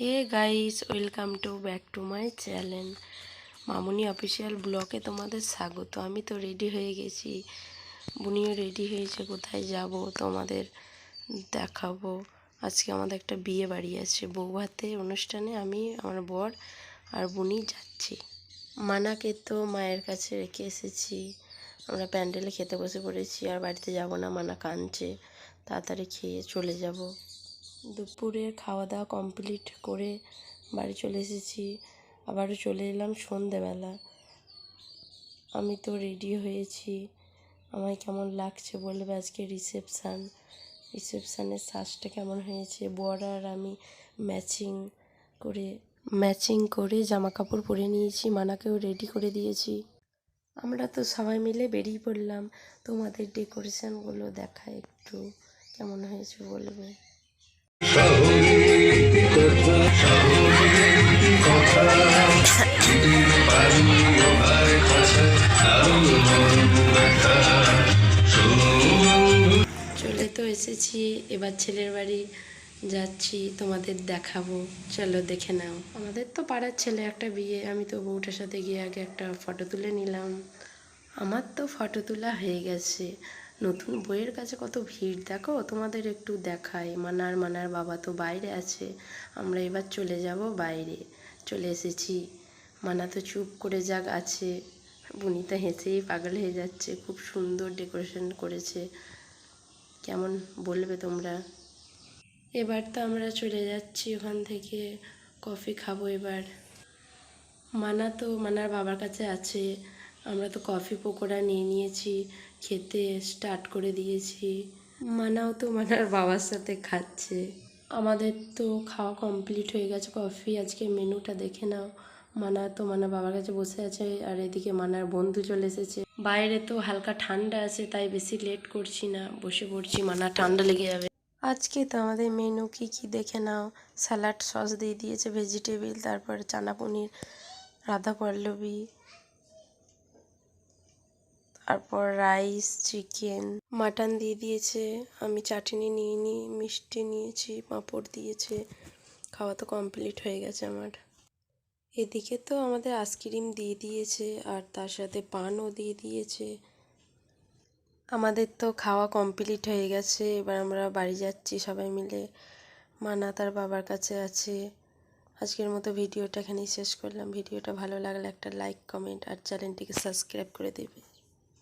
Hey guys welcome to back to my channel Mamuni official ব্লগে তোমাদের স্বাগত। আমি তো রেডি হয়ে গেছি। বুনিও রেডি হয়েছে, কোথায় যাব তোমাদের দেখাবো। আজকে আমাদের একটা বিয়ে বাড়ি আছে। বউ ভাতে অনুষ্ঠানে আমি, আমার বর আর বুনি যাচ্ছি। মানাকে তো মায়ের কাছে রেখে এসেছি। আমরা প্যান্ডেলে খেতে বসে পড়েছি। আর বাড়িতে যাব না, মানা কাঁদছে। তাড়াতাড়ি খেয়ে চলে যাব। দুপুরের খাওয়া দাওয়া কমপ্লিট করে বাড়ি চলে এসেছি। আবারও চলে এলাম সন্ধেবেলা। আমি তো রেডি হয়েছি। আমায় কেমন লাগছে বলবে আজকে রিসেপশান? রিসেপশানের সাজটা কেমন হয়েছে? বর আর আমি ম্যাচিং করে ম্যাচিং করে জামা কাপড় পরে নিয়েছি, মানাকেও রেডি করে দিয়েছি। আমরা তো সবাই মিলে বেরিয়ে পড়লাম। তোমাদের ডেকোরেশনগুলো দেখা একটু কেমন হয়েছে বলবে? চলে তো এসেছি, এবার ছেলের বাড়ি যাচ্ছি, তোমাদের দেখাবো। চলো দেখে নাও। আমাদের তো পাড়ার ছেলে একটা বিয়ে, আমি তো বউটার সাথে গিয়ে আগে একটা ফটো তুলে নিলাম। আমার তো ফটো তোলা হয়ে গেছে। নতুন বইয়ের কাছে কত ভিড়, দেখো? তোমাদের একটু দেখাই। মানার মানার বাবা তো বাইরে আছে। আমরা এবার চলে যাব বাইরে। চলে এসেছি। মানা তো চুপ করে যাক আছে। বুনিতা হেসেই পাগল হয়ে যাচ্ছে। খুব সুন্দর ডেকোরেশন করেছে। কেমন বলবে তোমরা? এবার তো আমরা চলে যাচ্ছি ওখান থেকে। কফি খাব এবার। মানা তো মানার বাবার কাছে আছে। আমরা তো কফি পকোড়া নিয়ে নিয়েছি। খেতে স্টার্ট করে দিয়েছি। মানাও তো, মানার বাবার সাথে খাচ্ছে। আমাদের তো খাওয়া কমপ্লিট হয়ে গেছে। কফি, আজকে মেনুটা দেখে নাও। মানা তো, মানা বাবার কাছে বসে আছে, আর এদিকে মানার বন্ধু চলে এসেছে। বাইরে তো হালকা ঠান্ডা আছে, তাই বেশি লেট করছি না। বসে পড়ছি, মানা ঠান্ডা লেগে যাবে। আজকে তো আমাদের মেনু কি কি দেখে নাও। স্যালাড সস দিয়ে দিয়েছে ভেজিটেবিল তারপর চানা পনির, রাধা পল্লবী। তারপর রাইস চিকেন মাটন দিয়ে দিয়েছে। আমি চাটনি নিয়ে নিই মিষ্টি নিয়েছি, পাঁপড় দিয়েছে। খাওয়া তো কমপ্লিট হয়ে গেছে আমার। এদিকে তো আমাদের আইসক্রিম দিয়ে দিয়েছে আর তার সাথে পানও দিয়ে দিয়েছে। আমাদের তো খাওয়া কমপ্লিট হয়ে গেছে। এবার আমরা বাড়ি যাচ্ছি সবাই মিলে। মানা তার বাবার কাছে আছে। আজকের মতো ভিডিওটা এখানেই শেষ করলাম। ভিডিওটা ভালো লাগলে একটা লাইক কমেন্ট আর চ্যানেলটিকে সাবস্ক্রাইব করে দেবে।